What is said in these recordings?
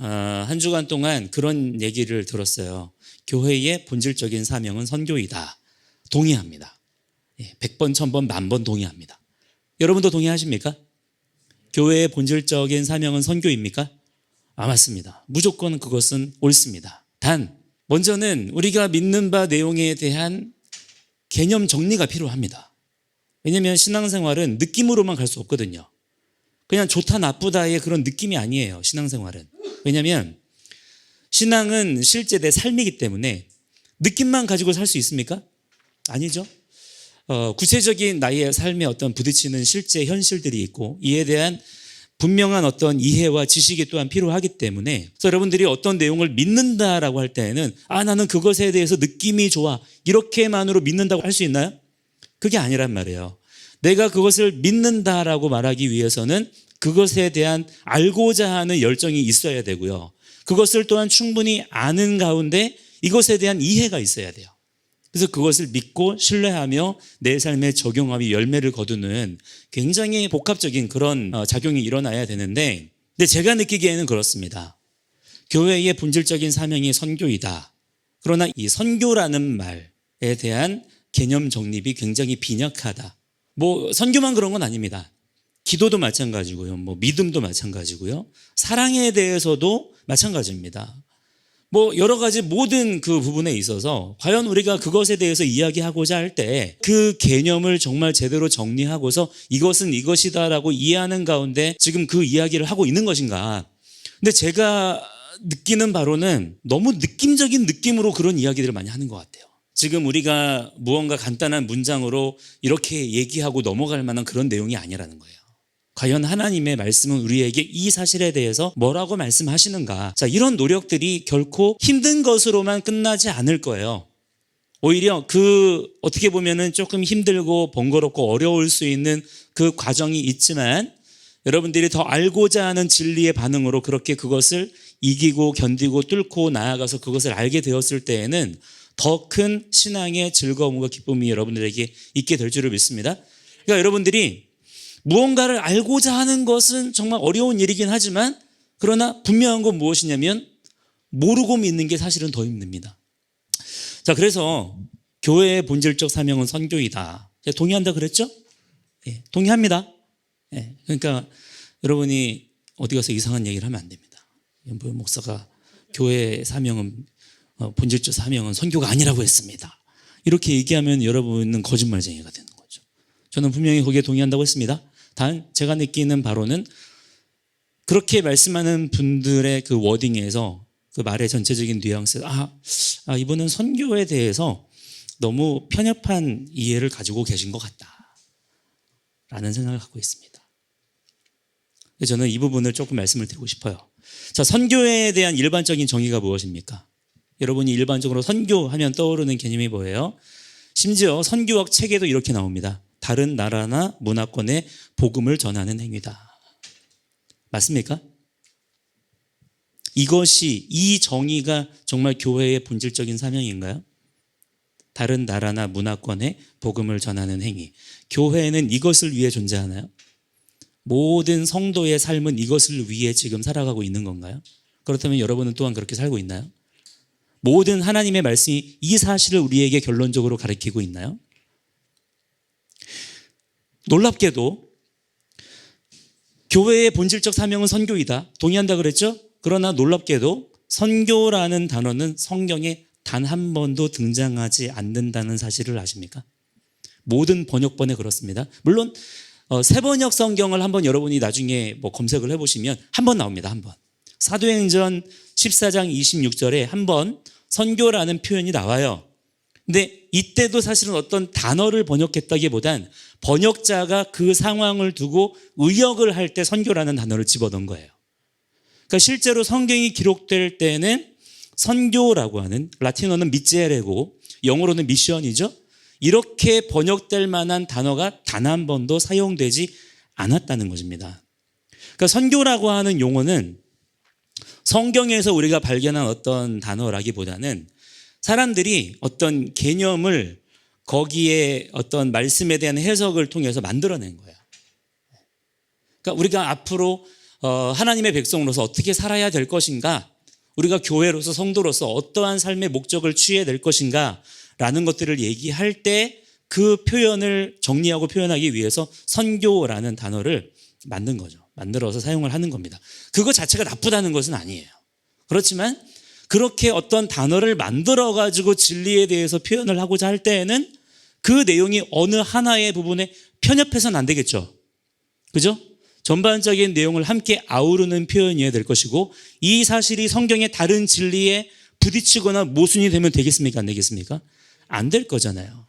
아, 한 주간 동안 그런 얘기를 들었어요. 교회의 본질적인 사명은 선교이다. 동의합니다. 예, 100번, 1000번, 만번 동의합니다. 여러분도 동의하십니까? 교회의 본질적인 사명은 선교입니까? 아, 맞습니다. 무조건 그것은 옳습니다. 단, 먼저는 우리가 믿는 바 내용에 대한 개념 정리가 필요합니다. 왜냐하면 신앙생활은 느낌으로만 갈 수 없거든요. 그냥 좋다 나쁘다의 그런 느낌이 아니에요. 신앙생활은. 왜냐하면 신앙은 실제 내 삶이기 때문에 느낌만 가지고 살 수 있습니까? 아니죠. 어, 구체적인 나의 삶에 어떤 부딪히는 실제 현실들이 있고 이에 대한 분명한 어떤 이해와 지식이 또한 필요하기 때문에 그래서 여러분들이 어떤 내용을 믿는다라고 할 때에는 아 나는 그것에 대해서 느낌이 좋아 이렇게만으로 믿는다고 할 수 있나요? 그게 아니란 말이에요. 내가 그것을 믿는다라고 말하기 위해서는 그것에 대한 알고자 하는 열정이 있어야 되고요. 그것을 또한 충분히 아는 가운데 이것에 대한 이해가 있어야 돼요. 그래서 그것을 믿고 신뢰하며 내 삶에 적용하며 열매를 거두는 굉장히 복합적인 그런 어, 작용이 일어나야 되는데, 근데 제가 느끼기에는 그렇습니다. 교회의 본질적인 사명이 선교이다. 그러나 이 선교라는 말에 대한 개념 정립이 굉장히 빈약하다. 뭐 선교만 그런 건 아닙니다. 기도도 마찬가지고요. 뭐 믿음도 마찬가지고요. 사랑에 대해서도 마찬가지입니다. 뭐 여러 가지 모든 그 부분에 있어서 과연 우리가 그것에 대해서 이야기하고자 할 때 그 개념을 정말 제대로 정리하고서 이것은 이것이다라고 이해하는 가운데 지금 그 이야기를 하고 있는 것인가. 근데 제가 느끼는 바로는 너무 느낌적인 느낌으로 그런 이야기들을 많이 하는 것 같아요. 지금 우리가 무언가 간단한 문장으로 이렇게 얘기하고 넘어갈 만한 그런 내용이 아니라는 거예요. 과연 하나님의 말씀은 우리에게 이 사실에 대해서 뭐라고 말씀하시는가? 자, 이런 노력들이 결코 힘든 것으로만 끝나지 않을 거예요. 오히려 그 어떻게 보면은 조금 힘들고 번거롭고 어려울 수 있는 그 과정이 있지만 여러분들이 더 알고자 하는 진리의 반응으로 그렇게 그것을 이기고 견디고 뚫고 나아가서 그것을 알게 되었을 때에는 더 큰 신앙의 즐거움과 기쁨이 여러분들에게 있게 될 줄을 믿습니다. 그러니까 여러분들이 무언가를 알고자 하는 것은 정말 어려운 일이긴 하지만 그러나 분명한 건 무엇이냐면 모르고 믿는 게 사실은 더 힘듭니다. 자, 그래서 교회의 본질적 사명은 선교이다. 제가 동의한다 그랬죠? 예, 동의합니다. 예, 그러니까 여러분이 어디 가서 이상한 얘기를 하면 안 됩니다. 뭐 목사가 교회의 사명은 어, 본질적 사명은 선교가 아니라고 했습니다. 이렇게 얘기하면 여러분은 거짓말쟁이가 되는 거죠. 저는 분명히 거기에 동의한다고 했습니다. 단 제가 느끼는 바로는 그렇게 말씀하는 분들의 그 워딩에서 그 말의 전체적인 뉘앙스, 아, 아 이분은 선교에 대해서 너무 편협한 이해를 가지고 계신 것 같다. 라는 생각을 갖고 있습니다. 저는 이 부분을 조금 말씀을 드리고 싶어요. 자, 선교에 대한 일반적인 정의가 무엇입니까? 여러분이 일반적으로 선교하면 떠오르는 개념이 뭐예요? 심지어 선교학 책에도 이렇게 나옵니다. 다른 나라나 문화권에 복음을 전하는 행위다. 맞습니까? 이것이 이 정의가 정말 교회의 본질적인 사명인가요? 다른 나라나 문화권에 복음을 전하는 행위. 교회는 이것을 위해 존재하나요? 모든 성도의 삶은 이것을 위해 지금 살아가고 있는 건가요? 그렇다면 여러분은 또한 그렇게 살고 있나요? 모든 하나님의 말씀이 이 사실을 우리에게 결론적으로 가르치고 있나요? 놀랍게도 교회의 본질적 사명은 선교이다. 동의한다 그랬죠? 그러나 놀랍게도 선교라는 단어는 성경에 단 한 번도 등장하지 않는다는 사실을 아십니까? 모든 번역본에 그렇습니다. 물론 어, 세번역 성경을 한번 여러분이 나중에 뭐 검색을 해보시면 한 번 나옵니다. 한 번. 사도행전 14장 26절에 한 번 선교라는 표현이 나와요. 근데 이때도 사실은 어떤 단어를 번역했다기보단 번역자가 그 상황을 두고 의역을 할 때 선교라는 단어를 집어넣은 거예요. 그러니까 실제로 성경이 기록될 때는 선교라고 하는 라틴어는 미제레고 영어로는 미션이죠. 이렇게 번역될 만한 단어가 단 한 번도 사용되지 않았다는 것입니다. 그러니까 선교라고 하는 용어는 성경에서 우리가 발견한 어떤 단어라기보다는 사람들이 어떤 개념을 거기에 어떤 말씀에 대한 해석을 통해서 만들어낸 거야. 그러니까 우리가 앞으로 어, 하나님의 백성으로서 어떻게 살아야 될 것인가, 우리가 교회로서 성도로서 어떠한 삶의 목적을 취해야 될 것인가라는 것들을 얘기할 때 그 표현을 정리하고 표현하기 위해서 선교라는 단어를 만든 거죠. 만들어서 사용을 하는 겁니다. 그거 자체가 나쁘다는 것은 아니에요. 그렇지만 그렇게 어떤 단어를 만들어 가지고 진리에 대해서 표현을 하고자 할 때에는 그 내용이 어느 하나의 부분에 편협해서는 안 되겠죠. 그죠? 전반적인 내용을 함께 아우르는 표현이어야 될 것이고 이 사실이 성경의 다른 진리에 부딪히거나 모순이 되면 되겠습니까? 안 되겠습니까? 안 될 거잖아요.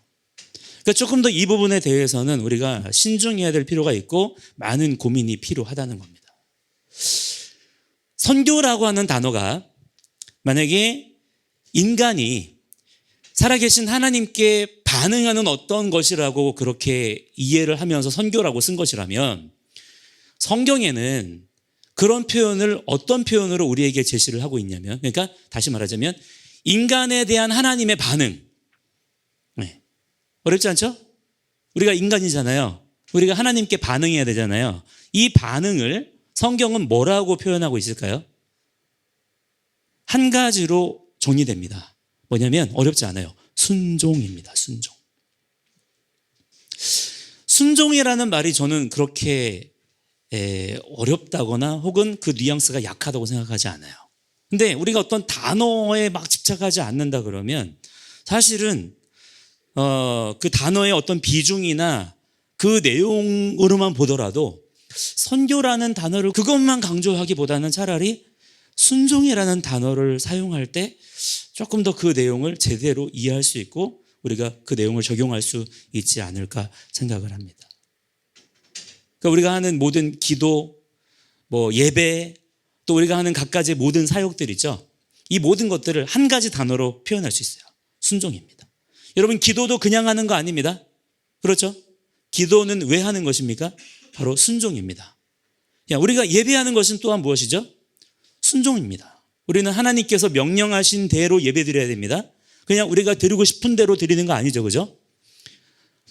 그러니까 조금 더 이 부분에 대해서는 우리가 신중해야 될 필요가 있고 많은 고민이 필요하다는 겁니다. 선교라고 하는 단어가 만약에 인간이 살아계신 하나님께 반응하는 어떤 것이라고 그렇게 이해를 하면서 선교라고 쓴 것이라면 성경에는 그런 표현을 어떤 표현으로 우리에게 제시를 하고 있냐면 그러니까 다시 말하자면 인간에 대한 하나님의 반응 네. 어렵지 않죠? 우리가 인간이잖아요. 우리가 하나님께 반응해야 되잖아요. 이 반응을 성경은 뭐라고 표현하고 있을까요? 한 가지로 정리됩니다. 뭐냐면 어렵지 않아요. 순종입니다. 순종. 순종이라는 말이 저는 그렇게 에, 어렵다거나 혹은 그 뉘앙스가 약하다고 생각하지 않아요. 근데 우리가 어떤 단어에 막 집착하지 않는다 그러면 사실은 어, 그 단어의 어떤 비중이나 그 내용으로만 보더라도 선교라는 단어를 그것만 강조하기보다는 차라리 순종이라는 단어를 사용할 때 조금 더 그 내용을 제대로 이해할 수 있고 우리가 그 내용을 적용할 수 있지 않을까 생각을 합니다. 그러니까 우리가 하는 모든 기도, 뭐 예배, 또 우리가 하는 각가지 모든 사역들 있죠. 이 모든 것들을 한 가지 단어로 표현할 수 있어요. 순종입니다. 여러분 기도도 그냥 하는 거 아닙니다. 그렇죠? 기도는 왜 하는 것입니까? 바로 순종입니다. 야, 우리가 예배하는 것은 또한 무엇이죠? 순종입니다. 우리는 하나님께서 명령하신 대로 예배 드려야 됩니다. 그냥 우리가 드리고 싶은 대로 드리는 거 아니죠. 그죠?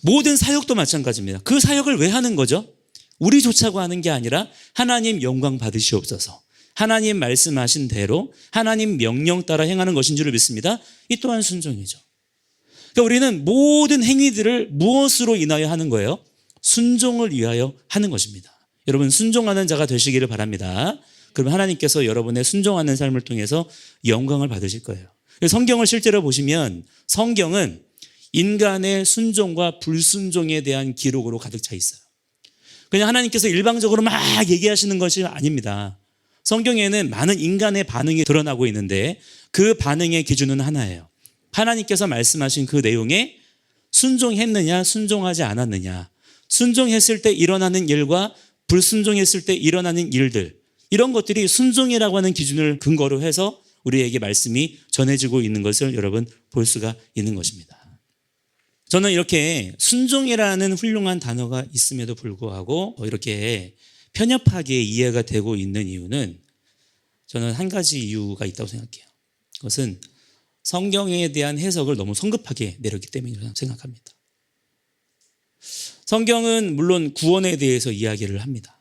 모든 사역도 마찬가지입니다. 그 사역을 왜 하는 거죠? 우리 좋자고 하는 게 아니라 하나님 영광 받으시옵소서. 하나님 말씀하신 대로 하나님 명령 따라 행하는 것인 줄 믿습니다. 이 또한 순종이죠. 그러니까 우리는 모든 행위들을 무엇으로 인하여 하는 거예요? 순종을 위하여 하는 것입니다. 여러분 순종하는 자가 되시기를 바랍니다. 그럼 하나님께서 여러분의 순종하는 삶을 통해서 영광을 받으실 거예요. 성경을 실제로 보시면 성경은 인간의 순종과 불순종에 대한 기록으로 가득 차 있어요. 그냥 하나님께서 일방적으로 막 얘기하시는 것이 아닙니다. 성경에는 많은 인간의 반응이 드러나고 있는데 그 반응의 기준은 하나예요. 하나님께서 말씀하신 그 내용에 순종했느냐, 순종하지 않았느냐. 순종했을 때 일어나는 일과 불순종했을 때 일어나는 일들. 이런 것들이 순종이라고 하는 기준을 근거로 해서 우리에게 말씀이 전해지고 있는 것을 여러분 볼 수가 있는 것입니다. 저는 이렇게 순종이라는 훌륭한 단어가 있음에도 불구하고 이렇게 편협하게 이해가 되고 있는 이유는 저는 한 가지 이유가 있다고 생각해요. 그것은 성경에 대한 해석을 너무 성급하게 내렸기 때문이라고 생각합니다. 성경은 물론 구원에 대해서 이야기를 합니다.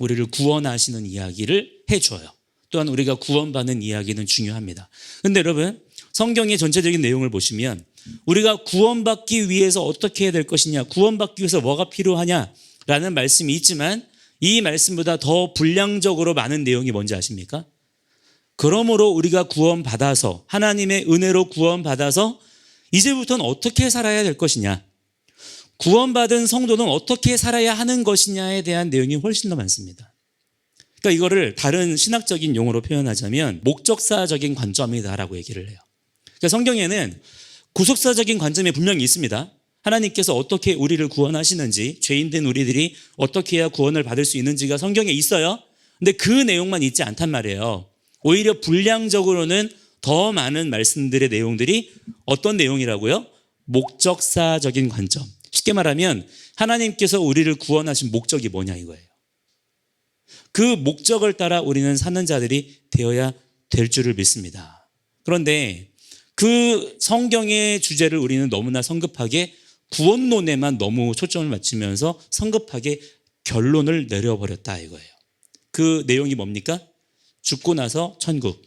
우리를 구원하시는 이야기를 해줘요. 또한 우리가 구원받는 이야기는 중요합니다. 근데 여러분, 성경의 전체적인 내용을 보시면 우리가 구원받기 위해서 어떻게 해야 될 것이냐, 구원받기 위해서 뭐가 필요하냐라는 말씀이 있지만 이 말씀보다 더 분량적으로 많은 내용이 뭔지 아십니까? 그러므로 우리가 구원받아서 하나님의 은혜로 구원받아서 이제부터는 어떻게 살아야 될 것이냐, 구원받은 성도는 어떻게 살아야 하는 것이냐에 대한 내용이 훨씬 더 많습니다. 그러니까 이거를 다른 신학적인 용어로 표현하자면 목적사적인 관점이다라고 얘기를 해요. 그러니까 성경에는 구속사적인 관점이 분명히 있습니다. 하나님께서 어떻게 우리를 구원하시는지, 죄인된 우리들이 어떻게 해야 구원을 받을 수 있는지가 성경에 있어요. 근데 그 내용만 있지 않단 말이에요. 오히려 분량적으로는 더 많은 말씀들의 내용들이 어떤 내용이라고요? 목적사적인 관점. 쉽게 말하면 하나님께서 우리를 구원하신 목적이 뭐냐 이거예요. 그 목적을 따라 우리는 사는 자들이 되어야 될 줄을 믿습니다. 그런데 그 성경의 주제를 우리는 너무나 성급하게 구원론에만 너무 초점을 맞추면서 성급하게 결론을 내려버렸다 이거예요. 그 내용이 뭡니까? 죽고 나서 천국.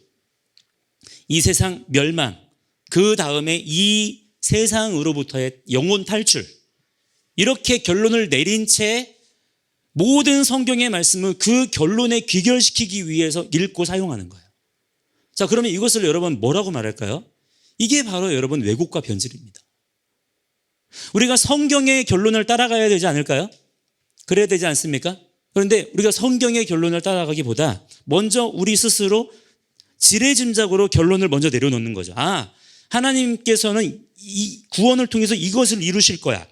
이 세상 멸망. 그 다음에 이 세상으로부터의 영혼 탈출. 이렇게 결론을 내린 채 모든 성경의 말씀을 그 결론에 귀결시키기 위해서 읽고 사용하는 거예요. 자, 그러면 이것을 여러분 뭐라고 말할까요? 이게 바로 여러분 왜곡과 변질입니다. 우리가 성경의 결론을 따라가야 되지 않을까요? 그래야 되지 않습니까? 그런데 우리가 성경의 결론을 따라가기보다 먼저 우리 스스로 지레짐작으로 결론을 먼저 내려놓는 거죠. 아, 하나님께서는 이 구원을 통해서 이것을 이루실 거야.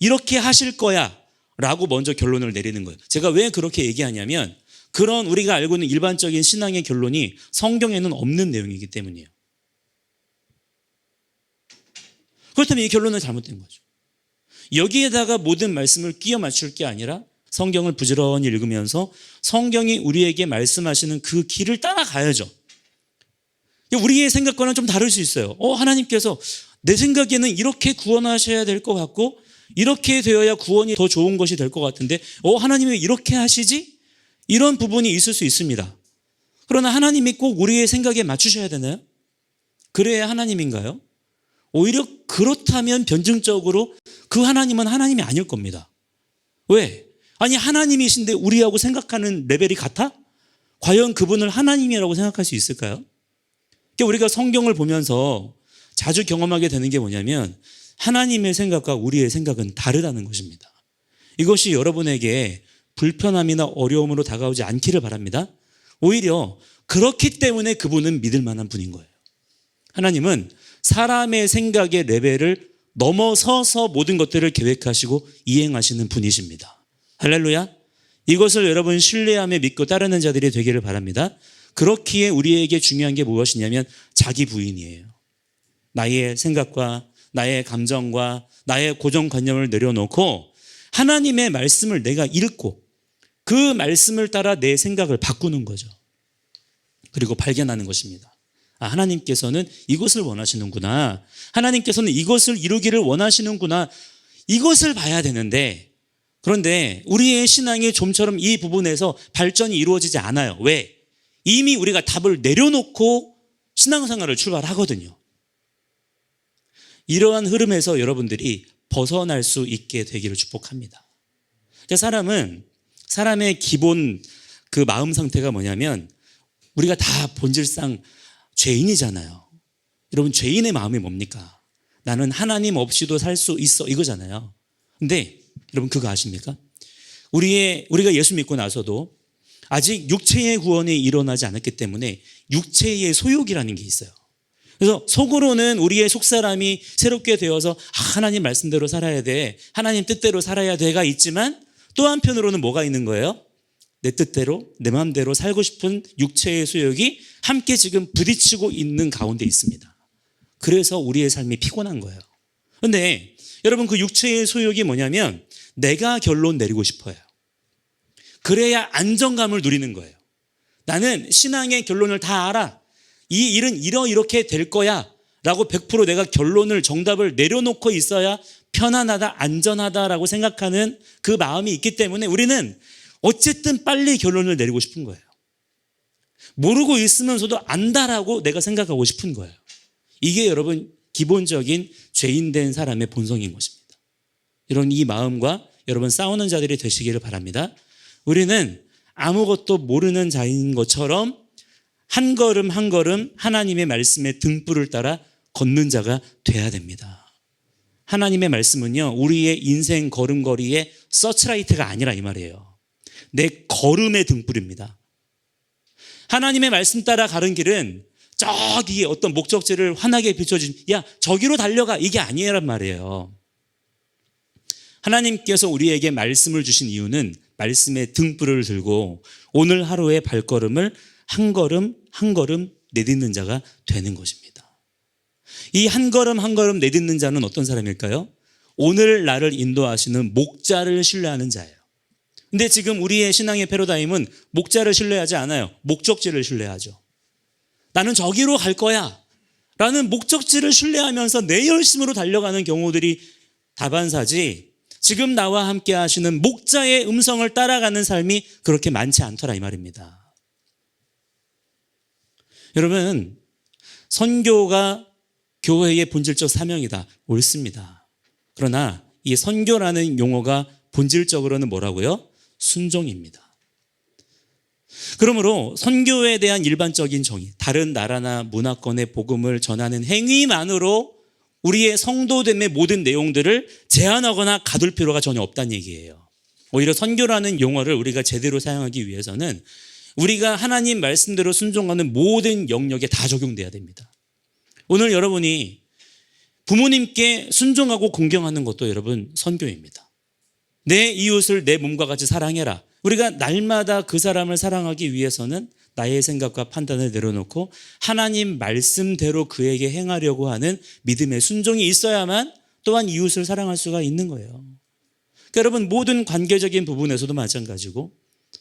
이렇게 하실 거야. 라고 먼저 결론을 내리는 거예요. 제가 왜 그렇게 얘기하냐면 그런 우리가 알고 있는 일반적인 신앙의 결론이 성경에는 없는 내용이기 때문이에요. 그렇다면 이 결론은 잘못된 거죠. 여기에다가 모든 말씀을 끼워 맞출 게 아니라 성경을 부지런히 읽으면서 성경이 우리에게 말씀하시는 그 길을 따라가야죠. 우리의 생각과는 좀 다를 수 있어요. 어, 하나님께서 내 생각에는 이렇게 구원하셔야 될 것 같고, 이렇게 되어야 구원이 더 좋은 것이 될 것 같은데, 어, 하나님이 왜 이렇게 하시지? 이런 부분이 있을 수 있습니다. 그러나 하나님이 꼭 우리의 생각에 맞추셔야 되나요? 그래야 하나님인가요? 오히려 그렇다면 변증적으로 그 하나님은 하나님이 아닐 겁니다. 왜? 아니, 하나님이신데 우리하고 생각하는 레벨이 같아? 과연 그분을 하나님이라고 생각할 수 있을까요? 그러니까 우리가 성경을 보면서 자주 경험하게 되는 게 뭐냐면 하나님의 생각과 우리의 생각은 다르다는 것입니다. 이것이 여러분에게 불편함이나 어려움으로 다가오지 않기를 바랍니다. 오히려 그렇기 때문에 그분은 믿을 만한 분인 거예요. 하나님은 사람의 생각의 레벨을 넘어서서 모든 것들을 계획하시고 이행하시는 분이십니다. 할렐루야. 이것을 여러분 신뢰하며 믿고 따르는 자들이 되기를 바랍니다. 그렇기에 우리에게 중요한 게 무엇이냐면 자기 부인이에요. 나의 생각과 나의 감정과 나의 고정관념을 내려놓고 하나님의 말씀을 내가 읽고 그 말씀을 따라 내 생각을 바꾸는 거죠. 그리고 발견하는 것입니다. 아, 하나님께서는 이것을 원하시는구나. 하나님께서는 이것을 이루기를 원하시는구나. 이것을 봐야 되는데, 그런데 우리의 신앙이 좀처럼 이 부분에서 발전이 이루어지지 않아요. 왜? 이미 우리가 답을 내려놓고 신앙생활을 출발하거든요. 이러한 흐름에서 여러분들이 벗어날 수 있게 되기를 축복합니다. 그러니까 사람은 사람의 기본 그 마음 상태가 뭐냐면 우리가 다 본질상 죄인이잖아요. 여러분 죄인의 마음이 뭡니까? 나는 하나님 없이도 살 수 있어 이거잖아요. 근데 여러분 그거 아십니까? 우리의 우리가 예수 믿고 나서도 아직 육체의 구원이 일어나지 않았기 때문에 육체의 소욕이라는 게 있어요. 그래서 속으로는 우리의 속사람이 새롭게 되어서 아, 하나님 말씀대로 살아야 돼. 하나님 뜻대로 살아야 돼가 있지만 또 한편으로는 뭐가 있는 거예요? 내 뜻대로 내 마음대로 살고 싶은 육체의 소욕이 함께 지금 부딪히고 있는 가운데 있습니다. 그래서 우리의 삶이 피곤한 거예요. 근데 여러분 그 육체의 소욕이 뭐냐면 내가 결론 내리고 싶어요. 그래야 안정감을 누리는 거예요. 나는 신앙의 결론을 다 알아. 이 일은 이러 이렇게 될 거야. 라고 100% 내가 결론을 정답을 내려놓고 있어야 편안하다, 안전하다라고 생각하는 그 마음이 있기 때문에 우리는 어쨌든 빨리 결론을 내리고 싶은 거예요. 모르고 있으면서도 안다라고 내가 생각하고 싶은 거예요. 이게 여러분 기본적인 죄인된 사람의 본성인 것입니다. 이런 이 마음과 여러분 싸우는 자들이 되시기를 바랍니다. 우리는 아무것도 모르는 자인 것처럼 한 걸음 한 걸음 하나님의 말씀의 등불을 따라 걷는 자가 돼야 됩니다. 하나님의 말씀은요, 우리의 인생 걸음걸이의 서치라이트가 아니라 이 말이에요. 내 걸음의 등불입니다. 하나님의 말씀 따라 가는 길은 저기 어떤 목적지를 환하게 비춰진, 야, 저기로 달려가. 이게 아니란 말이에요. 하나님께서 우리에게 말씀을 주신 이유는 말씀의 등불을 들고 오늘 하루의 발걸음을 한 걸음 한 걸음 내딛는 자가 되는 것입니다. 이 한 걸음 한 걸음 내딛는 자는 어떤 사람일까요? 오늘 나를 인도하시는 목자를 신뢰하는 자예요. 근데 지금 우리의 신앙의 패러다임은 목자를 신뢰하지 않아요. 목적지를 신뢰하죠. 나는 저기로 갈 거야. 라는 목적지를 신뢰하면서 내 열심으로 달려가는 경우들이 다반사지 지금 나와 함께 하시는 목자의 음성을 따라가는 삶이 그렇게 많지 않더라 이 말입니다. 여러분, 선교가 교회의 본질적 사명이다. 옳습니다. 그러나 이 선교라는 용어가 본질적으로는 뭐라고요? 순종입니다. 그러므로 선교에 대한 일반적인 정의, 다른 나라나 문화권의 복음을 전하는 행위만으로 우리의 성도됨의 모든 내용들을 제한하거나 가둘 필요가 전혀 없다는 얘기예요. 오히려 선교라는 용어를 우리가 제대로 사용하기 위해서는 우리가 하나님 말씀대로 순종하는 모든 영역에 다 적용돼야 됩니다. 오늘 여러분이 부모님께 순종하고 공경하는 것도 여러분 선교입니다. 내 이웃을 내 몸과 같이 사랑해라. 우리가 날마다 그 사람을 사랑하기 위해서는 나의 생각과 판단을 내려놓고 하나님 말씀대로 그에게 행하려고 하는 믿음의 순종이 있어야만 또한 이웃을 사랑할 수가 있는 거예요. 그러니까 여러분 모든 관계적인 부분에서도 마찬가지고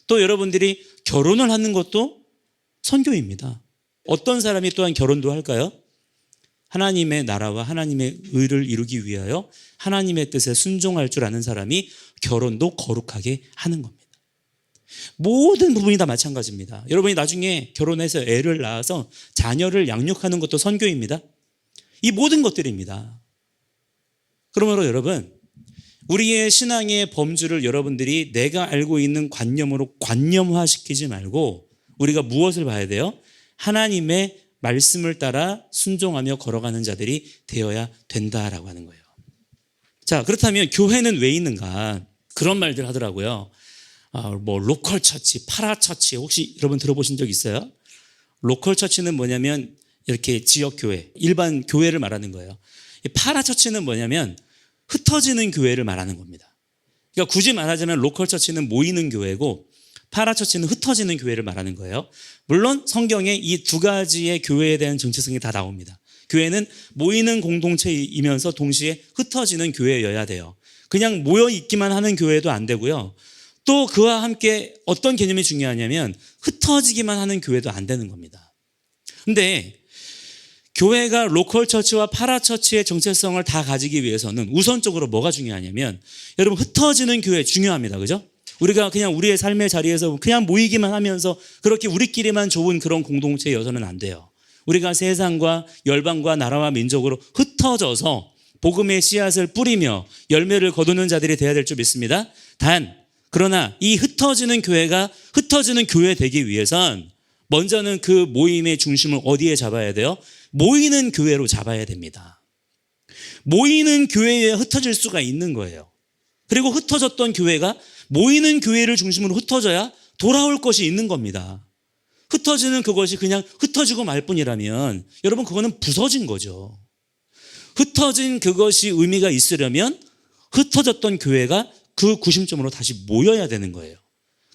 또 여러분들이 결혼을 하는 것도 선교입니다. 어떤 사람이 또한 결혼도 할까요? 하나님의 나라와 하나님의 의를 이루기 위하여 하나님의 뜻에 순종할 줄 아는 사람이 결혼도 거룩하게 하는 겁니다. 모든 부분이 다 마찬가지입니다. 여러분이 나중에 결혼해서 애를 낳아서 자녀를 양육하는 것도 선교입니다. 이 모든 것들입니다. 그러므로 여러분, 우리의 신앙의 범주를 여러분들이 내가 알고 있는 관념으로 관념화시키지 말고 우리가 무엇을 봐야 돼요? 하나님의 말씀을 따라 순종하며 걸어가는 자들이 되어야 된다라고 하는 거예요. 자, 그렇다면 교회는 왜 있는가? 그런 말들 하더라고요. 아, 뭐 로컬 처치, 파라 처치 혹시 여러분 들어보신 적 있어요? 로컬 처치는 뭐냐면 이렇게 지역 교회, 일반 교회를 말하는 거예요. 이 파라 처치는 뭐냐면 흩어지는 교회를 말하는 겁니다. 그러니까 굳이 말하자면 로컬 처치는 모이는 교회고 파라 처치는 흩어지는 교회를 말하는 거예요. 물론 성경에 이 두 가지의 교회에 대한 정체성이 다 나옵니다. 교회는 모이는 공동체이면서 동시에 흩어지는 교회여야 돼요. 그냥 모여 있기만 하는 교회도 안 되고요. 또 그와 함께 어떤 개념이 중요하냐면 흩어지기만 하는 교회도 안 되는 겁니다. 근데 교회가 로컬 처치와 파라 처치의 정체성을 다 가지기 위해서는 우선적으로 뭐가 중요하냐면 여러분 흩어지는 교회 중요합니다. 그죠? 우리가 그냥 우리의 삶의 자리에서 그냥 모이기만 하면서 그렇게 우리끼리만 좋은 그런 공동체여서는 안 돼요. 우리가 세상과 열방과 나라와 민족으로 흩어져서 복음의 씨앗을 뿌리며 열매를 거두는 자들이 되어야 될 줄 믿습니다. 단 그러나 이 흩어지는 교회가 흩어지는 교회 되기 위해선 먼저는 그 모임의 중심을 어디에 잡아야 돼요? 모이는 교회로 잡아야 됩니다. 모이는 교회에 흩어질 수가 있는 거예요. 그리고 흩어졌던 교회가 모이는 교회를 중심으로 흩어져야 돌아올 것이 있는 겁니다. 흩어지는 그것이 그냥 흩어지고 말 뿐이라면 여러분 그거는 부서진 거죠. 흩어진 그것이 의미가 있으려면 흩어졌던 교회가 그 구심점으로 다시 모여야 되는 거예요.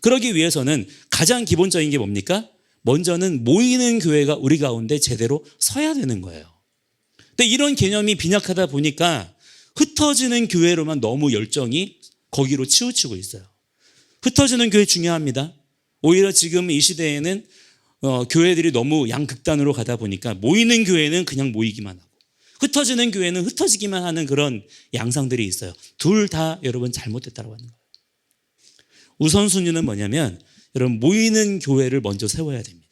그러기 위해서는 가장 기본적인 게 뭡니까? 먼저는 모이는 교회가 우리 가운데 제대로 서야 되는 거예요. 근데 이런 개념이 빈약하다 보니까 흩어지는 교회로만 너무 열정이 거기로 치우치고 있어요. 흩어지는 교회 중요합니다. 오히려 지금 이 시대에는 어, 교회들이 너무 양극단으로 가다 보니까 모이는 교회는 그냥 모이기만 하고 흩어지는 교회는 흩어지기만 하는 그런 양상들이 있어요. 둘 다 여러분 잘못됐다고 하는 거예요. 우선순위는 뭐냐면 여러분 모이는 교회를 먼저 세워야 됩니다.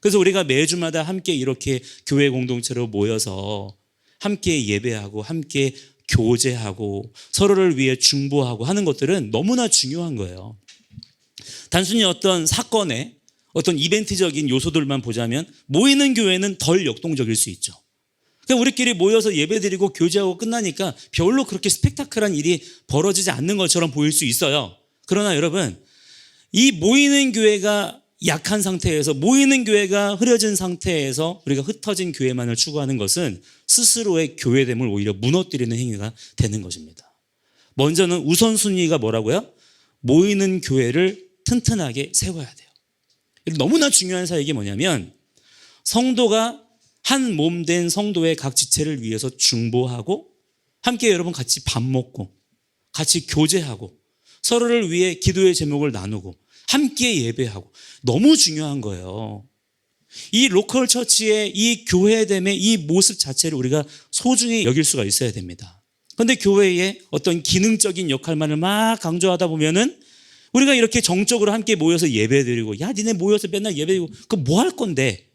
그래서 우리가 매주마다 함께 이렇게 교회 공동체로 모여서 함께 예배하고 함께 교제하고 서로를 위해 중보하고 하는 것들은 너무나 중요한 거예요. 단순히 어떤 사건에 어떤 이벤트적인 요소들만 보자면 모이는 교회는 덜 역동적일 수 있죠. 그러니까 우리끼리 모여서 예배드리고 교제하고 끝나니까 별로 그렇게 스펙타클한 일이 벌어지지 않는 것처럼 보일 수 있어요. 그러나 여러분, 이 모이는 교회가 약한 상태에서 모이는 교회가 흐려진 상태에서 우리가 흩어진 교회만을 추구하는 것은 스스로의 교회됨을 오히려 무너뜨리는 행위가 되는 것입니다. 먼저는 우선순위가 뭐라고요? 모이는 교회를 튼튼하게 세워야 돼요. 너무나 중요한 사역이 뭐냐면 성도가 한 몸 된 성도의 각 지체를 위해서 중보하고 함께 여러분 같이 밥 먹고 같이 교제하고 서로를 위해 기도의 제목을 나누고 함께 예배하고 너무 중요한 거예요. 이 로컬 처치의 이 교회됨의 이 모습 자체를 우리가 소중히 여길 수가 있어야 됩니다. 근데 교회의 어떤 기능적인 역할만을 막 강조하다 보면은 우리가 이렇게 정적으로 함께 모여서 예배드리고 야 니네 모여서 맨날 예배드리고 그 뭐 할 건데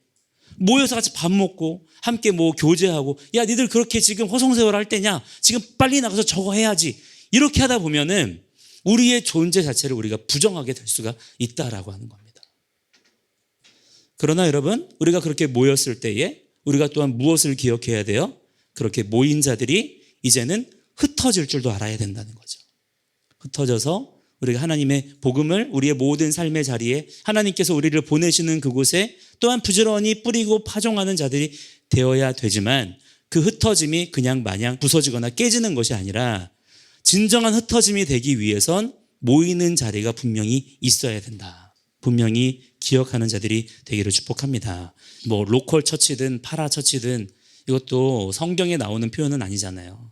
모여서 같이 밥 먹고 함께 뭐 교제하고 야 니들 그렇게 지금 허송세월 할 때냐 지금 빨리 나가서 저거 해야지 이렇게 하다 보면은 우리의 존재 자체를 우리가 부정하게 될 수가 있다라고 하는 겁니다. 그러나 여러분 우리가 그렇게 모였을 때에 우리가 또한 무엇을 기억해야 돼요? 그렇게 모인 자들이 이제는 흩어질 줄도 알아야 된다는 거죠. 흩어져서 우리가 하나님의 복음을 우리의 모든 삶의 자리에 하나님께서 우리를 보내시는 그곳에 또한 부지런히 뿌리고 파종하는 자들이 되어야 되지만 그 흩어짐이 그냥 마냥 부서지거나 깨지는 것이 아니라 진정한 흩어짐이 되기 위해선 모이는 자리가 분명히 있어야 된다. 분명히 기억하는 자들이 되기를 축복합니다. 뭐 로컬 처치든 파라 처치든 이것도 성경에 나오는 표현은 아니잖아요.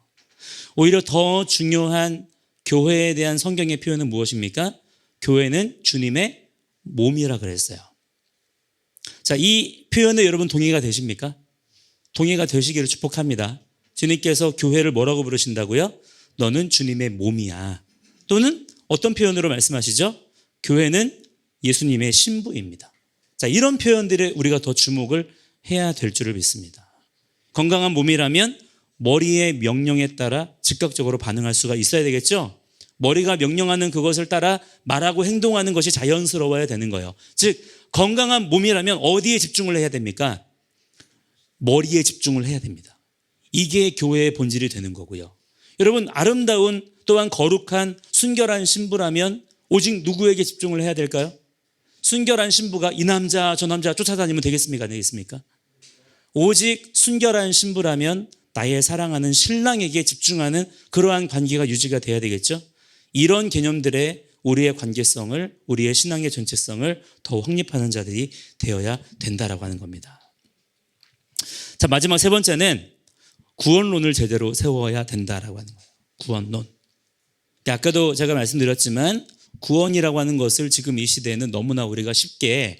오히려 더 중요한 교회에 대한 성경의 표현은 무엇입니까? 교회는 주님의 몸이라 그랬어요. 자, 이 표현에 여러분 동의가 되십니까? 동의가 되시기를 축복합니다. 주님께서 교회를 뭐라고 부르신다고요? 너는 주님의 몸이야. 또는 어떤 표현으로 말씀하시죠? 교회는 예수님의 신부입니다. 자, 이런 표현들에 우리가 더 주목을 해야 될 줄을 믿습니다. 건강한 몸이라면 머리의 명령에 따라 즉각적으로 반응할 수가 있어야 되겠죠? 머리가 명령하는 그것을 따라 말하고 행동하는 것이 자연스러워야 되는 거예요. 즉, 건강한 몸이라면 어디에 집중을 해야 됩니까? 머리에 집중을 해야 됩니다. 이게 교회의 본질이 되는 거고요. 여러분, 아름다운 또한 거룩한 순결한 신부라면 오직 누구에게 집중을 해야 될까요? 순결한 신부가 이 남자 저 남자 쫓아다니면 되겠습니까? 되겠습니까? 오직 순결한 신부라면 나의 사랑하는 신랑에게 집중하는 그러한 관계가 유지가 돼야 되겠죠. 이런 개념들의 우리의 관계성을 우리의 신앙의 전체성을 더 확립하는 자들이 되어야 된다라고 하는 겁니다. 자 마지막 세 번째는 구원론을 제대로 세워야 된다라고 하는 거예요. 구원론. 아까도 제가 말씀드렸지만 구원이라고 하는 것을 지금 이 시대에는 너무나 우리가 쉽게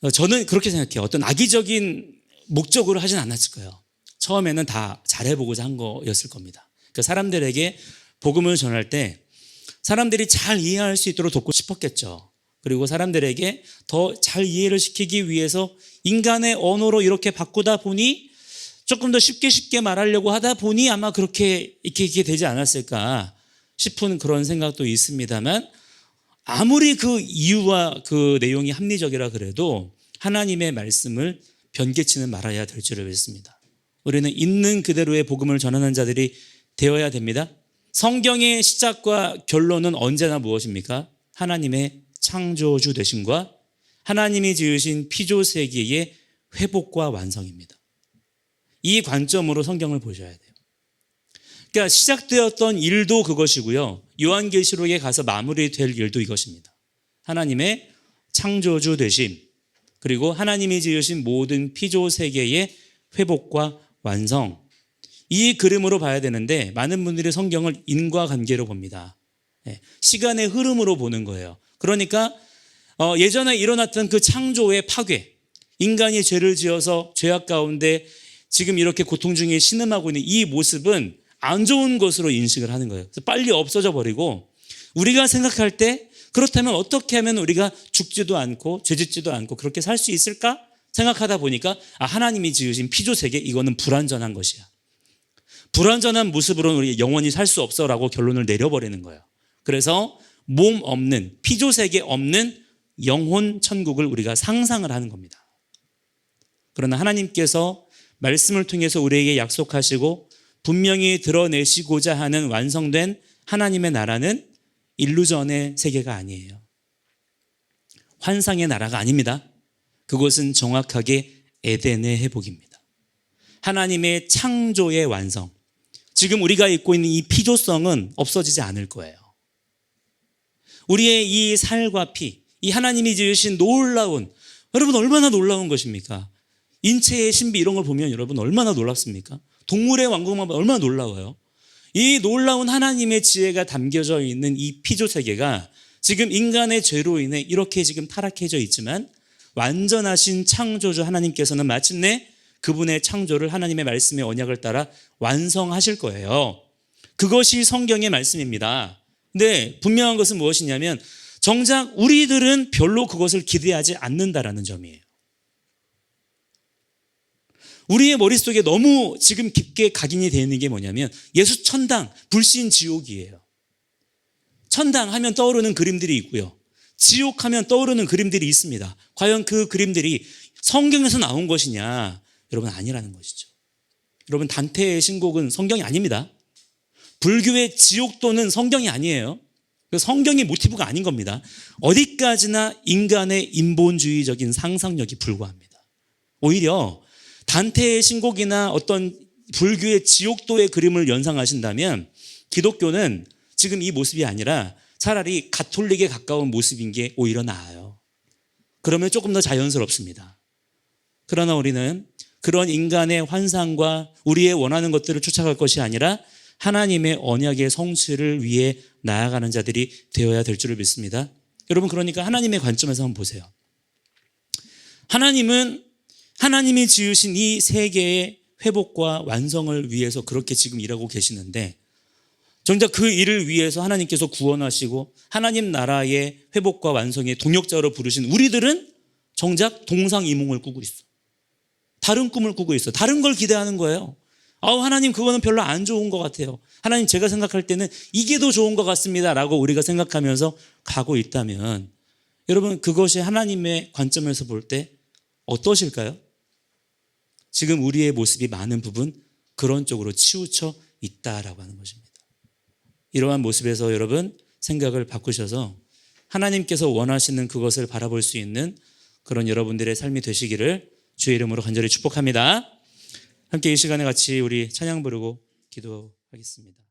어, 저는 그렇게 생각해요. 어떤 악의적인 목적으로 하진 않았을 거예요. 처음에는 다 잘해보고자 한 거였을 겁니다. 그 사람들에게 복음을 전할 때 사람들이 잘 이해할 수 있도록 돕고 싶었겠죠. 그리고 사람들에게 더 잘 이해를 시키기 위해서 인간의 언어로 이렇게 바꾸다 보니 조금 더 쉽게 쉽게 말하려고 하다 보니 아마 그렇게 이렇게, 되지 않았을까 싶은 그런 생각도 있습니다만 아무리 그 이유와 그 내용이 합리적이라 그래도 하나님의 말씀을 변개치는 말아야 될 줄을 믿습니다. 우리는 있는 그대로의 복음을 전하는 자들이 되어야 됩니다. 성경의 시작과 결론은 언제나 무엇입니까? 하나님의 창조주 되심과 하나님이 지으신 피조 세계의 회복과 완성입니다. 이 관점으로 성경을 보셔야 돼요. 그러니까 시작되었던 일도 그것이고요. 요한계시록에 가서 마무리될 일도 이것입니다. 하나님의 창조주 되심, 그리고 하나님이 지으신 모든 피조 세계의 회복과 완성. 이 그림으로 봐야 되는데 많은 분들이 성경을 인과관계로 봅니다. 예, 시간의 흐름으로 보는 거예요. 그러니까 어, 예전에 일어났던 그 창조의 파괴, 인간이 죄를 지어서 죄악 가운데 지금 이렇게 고통 중에 신음하고 있는 이 모습은 안 좋은 것으로 인식을 하는 거예요. 빨리 없어져 버리고 우리가 생각할 때 그렇다면 어떻게 하면 우리가 죽지도 않고 죄짓지도 않고 그렇게 살 수 있을까? 생각하다 보니까 아, 하나님이 지으신 피조 세계 이거는 불완전한 것이야. 불완전한 모습으로는 우리 영원히 살 수 없어라고 결론을 내려버리는 거예요. 그래서 몸 없는 피조 세계 없는 영혼 천국을 우리가 상상을 하는 겁니다. 그러나 하나님께서 말씀을 통해서 우리에게 약속하시고 분명히 드러내시고자 하는 완성된 하나님의 나라는 일루전의 세계가 아니에요. 환상의 나라가 아닙니다. 그것은 정확하게 에덴의 회복입니다. 하나님의 창조의 완성. 지금 우리가 입고 있는 이 피조성은 없어지지 않을 거예요. 우리의 이 살과 피, 이 하나님이 지으신 놀라운, 여러분 얼마나 놀라운 것입니까? 인체의 신비 이런 걸 보면 여러분 얼마나 놀랍습니까? 동물의 왕국만 얼마나 놀라워요. 이 놀라운 하나님의 지혜가 담겨져 있는 이 피조 세계가 지금 인간의 죄로 인해 이렇게 지금 타락해져 있지만 완전하신 창조주 하나님께서는 마침내 그분의 창조를 하나님의 말씀의 언약을 따라 완성하실 거예요. 그것이 성경의 말씀입니다. 근데 분명한 것은 무엇이냐면 정작 우리들은 별로 그것을 기대하지 않는다라는 점이에요. 우리의 머릿속에 너무 지금 깊게 각인이 되어 있는 게 뭐냐면 예수 천당, 불신 지옥이에요. 천당 하면 떠오르는 그림들이 있고요. 지옥 하면 떠오르는 그림들이 있습니다. 과연 그 그림들이 성경에서 나온 것이냐? 여러분 아니라는 것이죠. 여러분 단테의 신곡은 성경이 아닙니다. 불교의 지옥도는 성경이 아니에요. 그 성경이 모티브가 아닌 겁니다. 어디까지나 인간의 인본주의적인 상상력이 불과합니다. 오히려 단테의 신곡이나 어떤 불교의 지옥도의 그림을 연상하신다면 기독교는 지금 이 모습이 아니라 차라리 가톨릭에 가까운 모습인 게 오히려 나아요. 그러면 조금 더 자연스럽습니다. 그러나 우리는 그런 인간의 환상과 우리의 원하는 것들을 쫓아갈 것이 아니라 하나님의 언약의 성취를 위해 나아가는 자들이 되어야 될 줄을 믿습니다. 여러분 그러니까 하나님의 관점에서 한번 보세요. 하나님은 하나님이 지으신 이 세계의 회복과 완성을 위해서 그렇게 지금 일하고 계시는데 정작 그 일을 위해서 하나님께서 구원하시고 하나님 나라의 회복과 완성의 동력자로 부르신 우리들은 정작 동상이몽을 꾸고 있어. 다른 꿈을 꾸고 있어. 다른 걸 기대하는 거예요. 아우 하나님 그거는 별로 안 좋은 것 같아요. 하나님 제가 생각할 때는 이게 더 좋은 것 같습니다라고 우리가 생각하면서 가고 있다면 여러분 그것이 하나님의 관점에서 볼 때 어떠실까요? 지금 우리의 모습이 많은 부분 그런 쪽으로 치우쳐 있다라고 하는 것입니다. 이러한 모습에서 여러분 생각을 바꾸셔서 하나님께서 원하시는 그것을 바라볼 수 있는 그런 여러분들의 삶이 되시기를 주의 이름으로 간절히 축복합니다. 함께 이 시간에 같이 우리 찬양 부르고 기도하겠습니다.